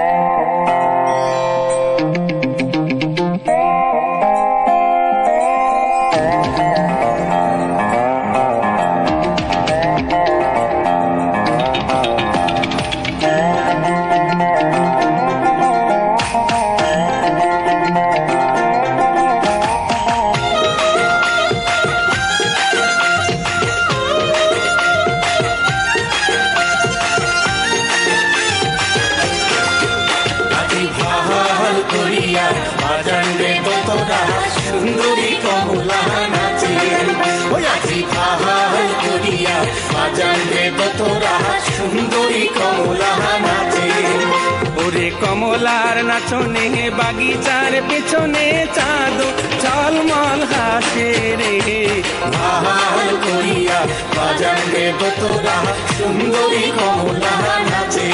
Yeah. ওরে কমলার নাচনে, বাগিচার পেছনে চাঁদ ঝলমল হাসে রে। আহার করিয়া বাজান রে তোরা সুন্দরী কমলা নাচে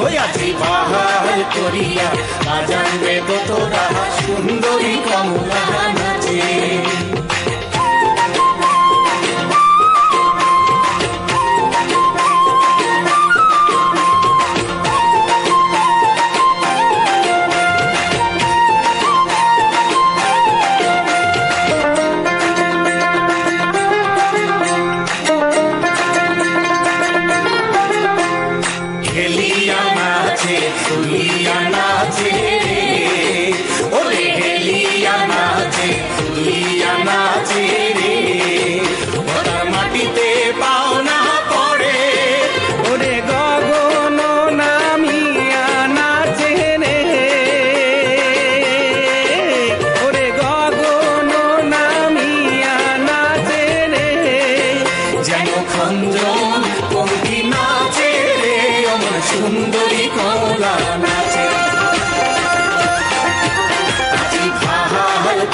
ওই আজি বাহার করিয়া বাজান রে সুন্দরী কমলা নাচে।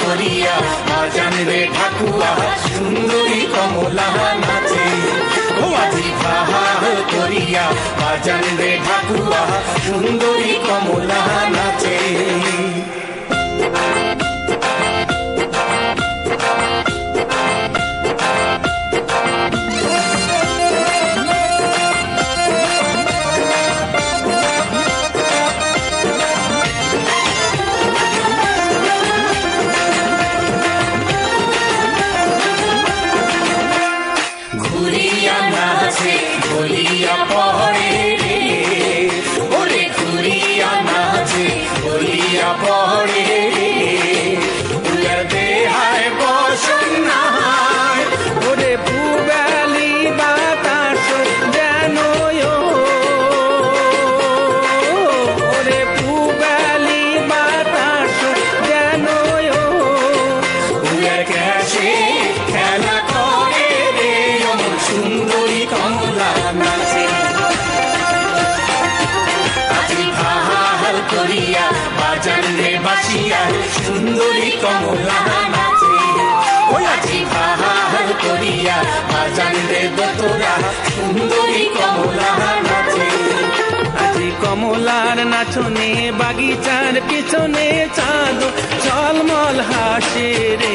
করিয়া বাজান রে ঠাকুয়া সুন্দরী কমলা নাচে। ও আজি ভাহাল করিয়া বাজান রে ঠাকুয়া সুন্দরী কমলা নাচে। সুন্দরী কমলা নাচে। করিয়া বাজান রে বাসিয়া সুন্দরী কমলা নাচে। ওই আজি ভাহাল করিয়া বাজান রে দোতরা সুন্দরী কমলা নাচে। কমলার নাচনে বাগিচার পিছনে চাঁদ চলমল হাসে রে